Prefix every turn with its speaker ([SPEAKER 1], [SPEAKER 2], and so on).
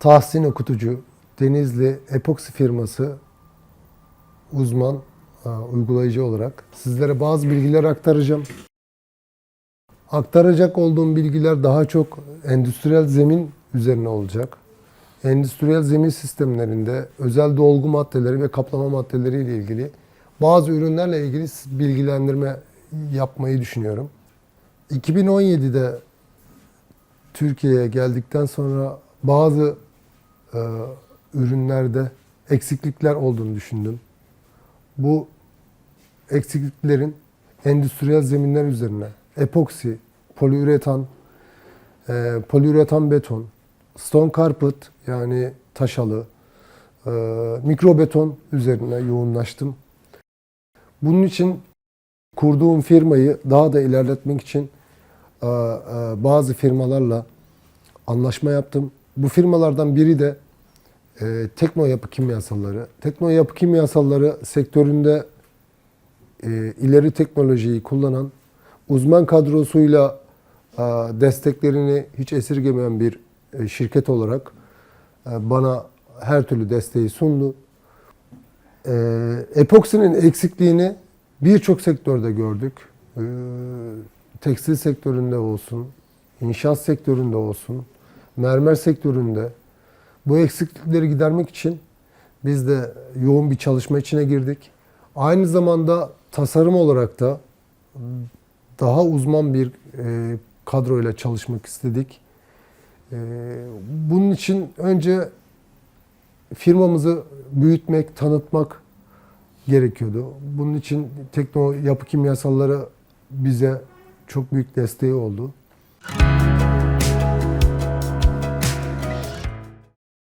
[SPEAKER 1] Tahsin Okutucu, Denizli epoksi firması uzman e, uygulayıcı olarak sizlere bazı bilgiler aktaracağım. Aktaracak olduğum bilgiler daha çok endüstriyel zemin üzerine olacak. Endüstriyel zemin sistemlerinde özel dolgu maddeleri ve kaplama maddeleri ile ilgili bazı ürünlerle ilgili bilgilendirme yapmayı düşünüyorum. 2017'de Türkiye'ye geldikten sonra bazı e, ürünlerde eksiklikler olduğunu düşündüm. Bu eksikliklerin endüstriyel zeminler üzerine epoksi, poliüretan, e, poliüretan beton, stone carpet yani taşalı, e, mikrobeton üzerine yoğunlaştım. Bunun için kurduğum firmayı daha da ilerletmek için e, e, bazı firmalarla anlaşma yaptım. Bu firmalardan biri de e, Tekno Yapı Kimyasalları. Tekno Yapı Kimyasalları sektöründe e, ileri teknolojiyi kullanan uzman kadrosuyla e, desteklerini hiç esirgemeyen bir e, şirket olarak e, bana her türlü desteği sundu. E, epoksinin eksikliğini birçok sektörde gördük. E, tekstil sektöründe olsun, inşaat sektöründe olsun, mermer sektöründe bu eksiklikleri gidermek için biz de yoğun bir çalışma içine girdik. Aynı zamanda tasarım olarak da daha uzman bir e, kadroyla çalışmak istedik. E, bunun için önce firmamızı büyütmek, tanıtmak gerekiyordu. Bunun için Tekno Yapı Kimyasalları bize çok büyük desteği oldu.